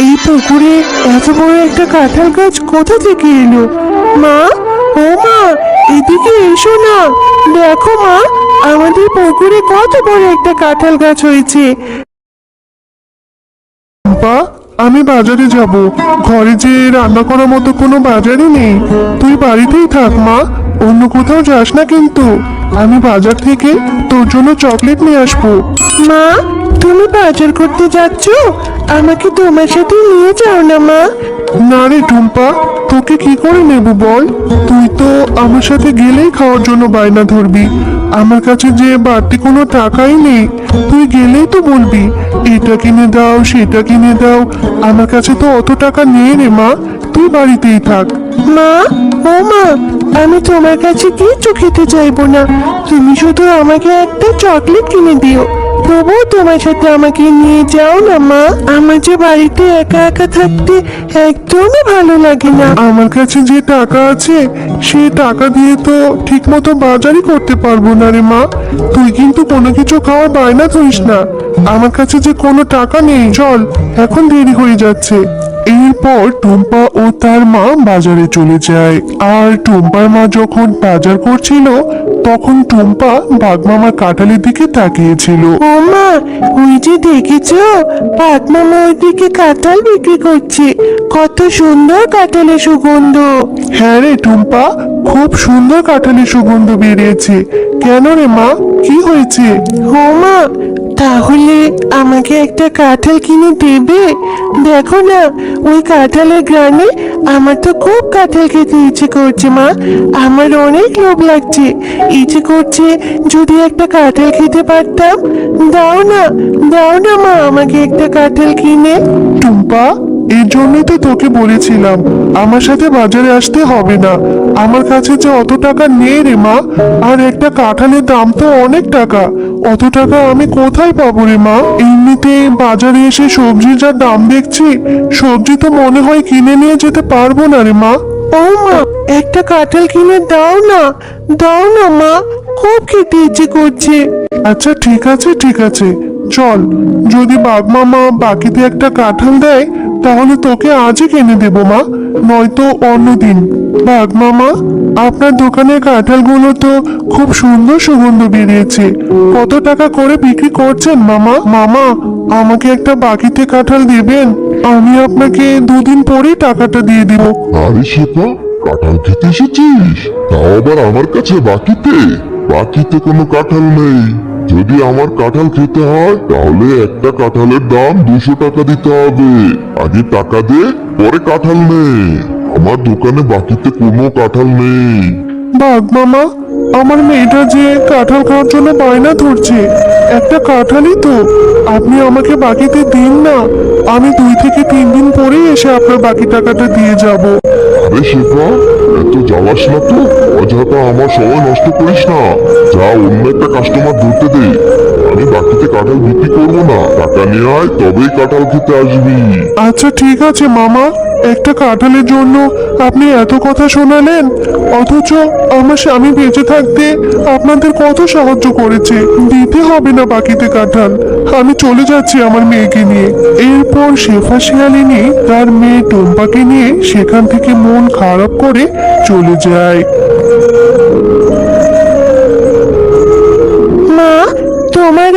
এই পুকুরে এত বড় একটা কাঁঠাল গাছ কোথা থেকে এলো? মা ও মা এদিকে এসো না। দেখো মা আমাদের পুকুরে কত বড় একটা কাঁঠাল গাছ হয়েছে। বা আমি বাজারে যাব। ঘরে যে রান্না করার মতো কোনো বাজারই নেই। তুই বাড়িতেই থাক মা। অন্য কোথাও যাস না কিন্তু। আমি বাজার থেকে তোর জন্য চকলেট নিয়ে আসব। মা তুমি বাজার করতে যাচ্ছ? আমাকে তোমার সাথে নিয়ে যাও না মা। না রে টুম্পা তোকে কি করে নেব বল? তুই তো আমার সাথে গেলেই খাওয়ার জন্য বায়না ধরবি। আমার কাছে যে বাড়তি কোনো টাকাই নেই তুই গেলেই তো বলবি এটা কিনে দাও সেটা কিনে দাও। আমার কাছে তো অত টাকা নেই রে মা। তুই বাড়িতেই থাক। মা ও মা আমি তোমার কাছে কিচ্ছু খেতে চাইব না। তুমি শুধু আমাকে একটা চকলেট কিনে দিও। তবুও তোমার সাথে আমাকে নিয়ে যাও না, মা। আমার যে বাড়িতে একা একা থাকতে একদমই ভালো লাগে না। আমার কাছে যে টাকা আছে সে টাকা দিয়ে তো ঠিক মতো বাজারই করতে পারব না রে, মা। তুই কিন্তু কোনো কিছু খাওয়া বায়না তুইস না। আমার কাছে যে কোনো টাকা নেই, চল, এখন দেরি হয়ে যাচ্ছে। এরপর টুম্পা ও তার মা বাজারে চলে যায়। আর টুম্পার মা যখন বাজার করছিল তখন টুম্পা বাগমামার কাঁঠালের দিকে তাকিয়েছিল। ও মা ওই যে দেখেছ পাতমামা ওইদিকে কাঁঠাল বিক্রি করছে। কত সুন্দর কাঁঠালের সুগন্ধ। হ্যাঁ রে টুম্পা খুব সুন্দর কাঁঠালের সুগন্ধ বেরিয়েছে। কেন রে মা? কি হয়েছে? ও মা তাহলে আমাকে একটা কাঁঠাল কিনে দেবে? দেখো না ওই কাঁঠালের গ্রামে আমার তো খুব কাঁঠাল খেতে ইচ্ছে করছে মা। আমার অনেক লোভ লাগছে। ইচ্ছে করছে যদি একটা কাঁঠাল খেতে পারতাম। দাও না দাও না মা আমাকে একটা কাঁঠাল কিনে। টুম্পা এর জন্যই তো তোকে বলেছিলাম আমার সাথে বাজারে আসতে হবে না। আমার কাছে যে অত টাকা নেই রে মা আর একটা কাঁঠালের দাম তো অনেক টাকা। অত টাকা আমি কোথায় পাবো রে মা? এমনিতে বাজারে এসে সবজির যা দাম দেখছি সবজি তো মনে হয় কিনে নিয়ে যেতে পারব না রে মা। ও মা একটা কাঁঠাল কিনে দাও না দাও না মা খুব খেতে ইচ্ছে করছে। আচ্ছা ঠিক আছে ঠিক আছে। চল, যদি বাগমামা বাকিতে একটা কাঁঠাল দেয়, তাহলে তোকে আজই কিনে দেবো মা, নয়তো অন্যদিন বাগমামা আপনার দোকানের কাঁঠালগুলো তো খুব সুন্দর সুগন্ধ বেরিয়েছে। কত টাকা করে বিক্রি করছেন মামা? মামা, আমাকে একটা বাকিতে কাঁঠাল দেবেন, আমি আপনাকে দুদিন পরেই টাকাটা দিয়ে দিব। আরে শেফা, কাঁঠাল খেতে এসেছিস? তাও আবার আমার কাছে বাকিতে? বাকিতে কোনো কাঁঠাল নেই। যদি আমার কাঁঠাল খেতে হয়, তাহলে একটা কাঁঠালের দাম দুশো টাকা দিতে হবে। আগে টাকা দে, পরে কাঁঠাল নে। আমার দোকানে বাকিতে কোনো কাঁঠাল নেই। বাঘ মামা, আমার মেয়েটা যে কাঁঠাল খাওয়ার জন্য বায়না ধরছে, একটা কাঁঠালই তো। আপনি আমাকে বাকিতে দিন না, আমি দুই থেকে তিন দিন পরেই এসে আপনার বাকি টাকাটা দিয়ে যাব। আরে শিল্পা, এত জ্বালাস না তো? অযথা আমার সময় নষ্ট করিস না। যা অন্য একটা কাস্টমার ধরতে দে। আমি বাকিতে কাঁঠাল বিক্রি করব না। টাকা নিয়ে আয়, তবেই কাঁঠাল খেতে আসবি। আচ্ছা ঠিক আছে, মামা। একটা কাঁঠালের জন্য আপনি এত কথা শোনালেন? অথচ আমার স্বামী বেঁচে থাকতে আপনাদের কত সাহায্য করেছে? দিতে হবে না বাকিতে কাঁঠাল। আমি চলে যাচ্ছি আমার মেয়েকে নিয়ে। এরপর শেফা শিয়ালিনী তার মেয়ে টুম্পাকে নিয়ে সেখান থেকে মন খারাপ করে চলে যায়।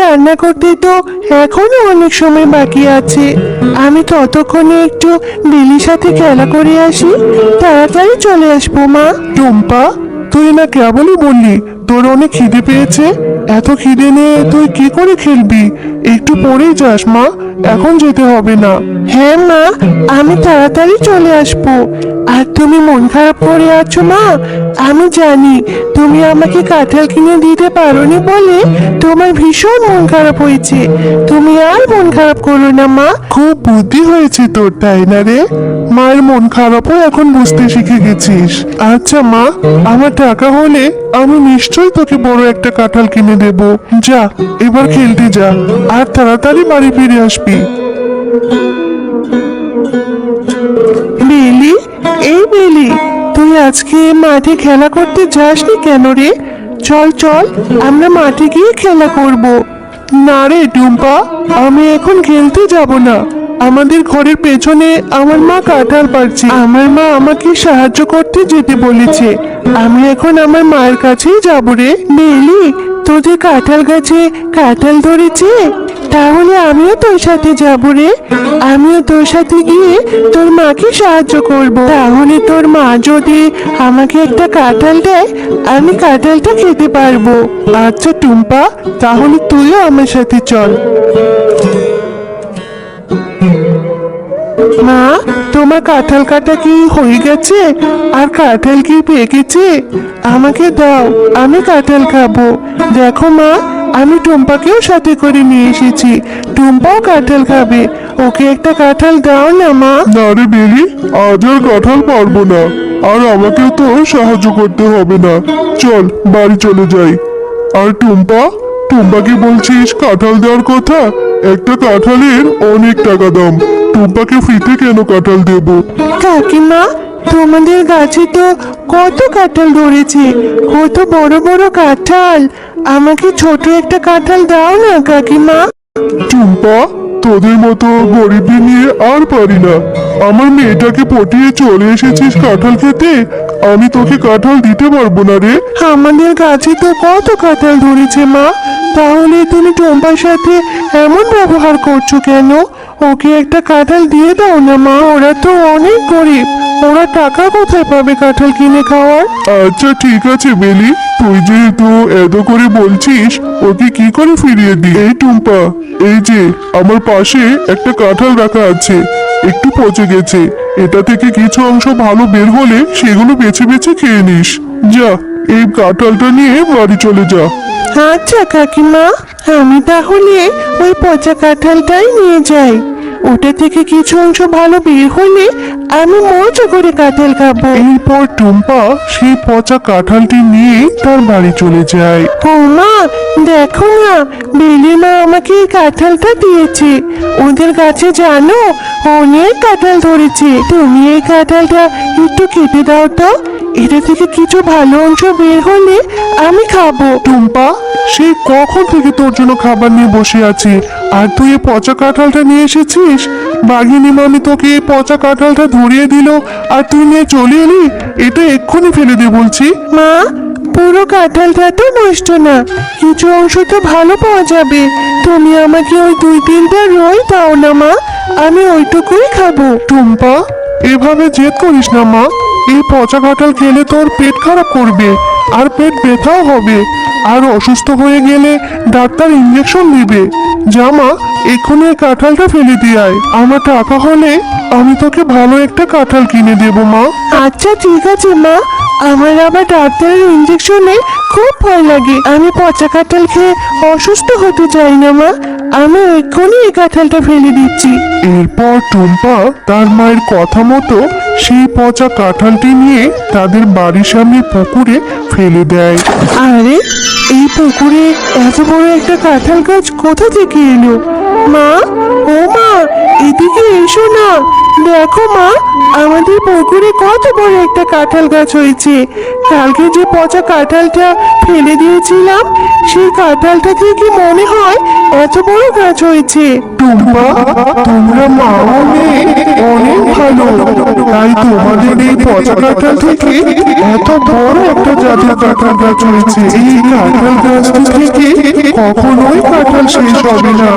রান্না করতে তো এখনও অনেক সময় বাকি আছে। আমি ততক্ষণে একটু বিলির সাথে খেলা করে আসি। তাড়াতাড়ি চলে আসব, মা। টুম্পা, তুই না কেবলই বললি, তোর অনেক খিদে পেয়েছে। এত খিদে নিয়ে তুই কি করে খেলবি? একটু পরেই যাস, মা। এখন যেতে হবে না। হ্যাঁ মা, আমি তাড়াতাড়ি চলে আসব। আর তুমি মন খারাপ করে আছো, মা? আমি জানি তুমি আমাকে কাঁঠাল কিনে দিতে পারোনি বলে তোমার ভীষণ মন খারাপ হয়েছে। তুমি আর মন খারাপ করো না, মা। খুব বুদ্ধি হয়েছে তোর, তাই না রে? মায়ের মন খারাপও এখন বুঝতে শিখে গেছিস। আচ্ছা মা, আমার টাকা হলে আমি নিশ্চয়ই তোকে বড় একটা কাঁঠাল কিনে দেব। যা, এবার খেলতে যা। আর তাড়াতাড়ি বাড়ি ফিরে আসবি। বেলি এই বেলি তুই আজকে মাঠে খেলা করতে যাসনি কেন রে? চল চল, আমরা মাঠে গিয়ে খেলা করব। না রে টুম্পা, আমি এখন খেলতে যাব না। আমাদের ঘরের পেছনে আমার মা কাঁঠাল পারছে আমার মা আমাকে সাহায্য করতে যেতে বলেছে। আমি এখন আমার মায়ের কাছেই যাব রে। বেলি তোদের কাঁঠাল গাছে কাঁঠাল ধরেছে তাহলে আমিও তোর সাথে যাব রে। আমিও তোর সাথে গিয়ে তোর মাকে সাহায্য করব। তাহলে তোর মা যদি আমাকে একটা কাঁঠাল দেয়, আমি কাঁঠালটা খেতে পারব। আচ্ছা টুম্পা, তাহলে তুইও আমার সাথে চল। মা, তোমার কাঁঠাল কাটা কি হয়ে গেছে? আর কাঁঠাল কি পেকেছে? আমাকে দাও, আমি কাঁঠাল খাব। দেখো মা আমি টুম্পাকেও সাথে করে নিয়ে এসেছি। টুম্পাও কাঁঠাল খাবে। ওকে একটা কাঁঠাল দাও না মা। না রে বেলি আজ আর কাঁঠাল পারব না। আর আমাকেও তো সাহায্য করতে হবে না। চল বাড়ি চলে যাই। আর টুম্পা টুম্পাকে বলছিস কাঁঠাল দেওয়ার কথা? একটা কাঁঠালের অনেক টাকা দাম। টুম্পাকে ফ্রিতে কেন কাঁঠাল দেবো? কাকিমা তোমাদের গাছে তো কত কাঁঠাল ধরেছে কত বড় বড় কাঁঠাল। আমাকে ছোট একটা কাঁঠাল দাও না কাকিমা। টুম্পা তোদের মতো গরিবদের নিয়ে আর পারি না। আমার মেয়েটাকে পটিয়ে চলে এসেছিস কাঁঠাল খেতে আমি তোকে কাঁঠাল দিতে পারব না রে। আমাদের গাছে তো কত কাঁঠাল ধরেছে মা। তাহলে তুমি টম্পার সাথে এমন ব্যবহার করছ কেন? ওকে একটা কাঁঠাল দিয়ে দাও না মা ওরা তো অনেক গরিব। ওরা টাকা কোথায় পাবে কাঁঠাল কিনে খাওয়ার? আচ্ছা ঠিক আছে বেলি। তুই যেহেতু এত করে বলছিস ওকে কি করে ফিরিয়ে দি এই টুম্পা এই যে আমার পাশে একটা কাঁঠাল রাখা আছে। একটু পচে গেছে। এটা থেকে কিছু অংশ ভালো বের হলে সেগুলো বেছে বেছে খেয়ে নিস। যা এই কাঁঠালটা নিয়ে বাড়ি চলে যা। আচ্ছা কাকিমা আমি তাহলে ওই পচা কাঁঠালটাই নিয়ে যাই। ওটা থেকে কিছু অংশ ভালো বের হলে আমি মজা করে কাঁঠাল খাব। এরপর টুম্পা সেই পচা কাঁঠালটি নিয়ে তার বাড়ি চলে যায়। ও মা দেখো না বেলি মা আমাকে এই কাঁঠালটা দিয়েছে। ওদের গাছে জানো অনেক কাঁঠাল ধরেছে। তুমি এই কাঁঠালটা একটু কেটে দাও তো। এটা থেকে কিছু ভালো অংশ বের হলে আমি খাব। টুম্পা সে কখন থেকে তোর জন্য খাবার নিয়ে বসে আছে? আর তুই এই পচা কাঁঠালটা নিয়ে এসেছিস? বাঘিনী মামি তোকে এই পচা কাঁঠালটা ধরিয়ে দিল আর তুই নিয়ে চলে এলি? এটা এক্ষুনি ফেলে দে বলছি। মা পুরো কাঁঠালটা তো নষ্ট না। কিছু অংশ তো ভালো পাওয়া যাবে। তুমি আমাকে ওই দুই তিনটা রই দাও না মা। আমি ওইটুকুই খাব। টুম্পা এভাবে জেদ করিস না মা। এই পচা কাঁঠাল খেলে তোর পেট খারাপ করবে আর পেট ব্যথাও হবে। আর অসুস্থ হয়ে গেলে ডাক্তার ইঞ্জেকশন দিবে জামা এক্ষুনি এই কাঁঠালটা ফেলে দিয়ে আয়। আমার টাকা হলে আমি তোকে ভালো একটা কাঁঠাল কিনে দেবো মা। আচ্ছা ঠিক আছে মা। আমার আবার ডাক্তারের ইঞ্জেকশনে খুব ভয় লাগে। আমি পচা কাঁঠাল খেয়ে অসুস্থ হতে চাই না মা। আমি এক্ষুনি এই কাঁঠালটা ফেলে দিচ্ছি। এরপর টুম্পা তার মায়ের কথা মতো সেই পচা কাঁঠালটি নিয়ে তাদের বাড়ির সামনে পুকুরে ফেলে দেয়। আরে, এই পুকুরে এত বড় একটা কাঁঠাল গাছ কোথা থেকে এলো? মা, ও মা, এদিকে এসো না। দেখো মা, আমাদের পুকুরে কত বড় একটা কাঁঠাল গাছ হয়েছে। কালকে যে পচা কাঁঠালটা ফেলে দিয়েছিলাম, সেই কাঁঠালটা থেকে মনে হয় এত বড় গাছ হয়েছে। টুম্পা, তোমরা মা অনেক ভালো। তাই তোমাদের এই পচা কাঁঠাল থেকে এত বড় একটা জাতের কাঁঠাল গাছ হয়েছে। এই কাঁঠাল গাছ থেকে কখনোই কাঁঠাল শেষ হবে না।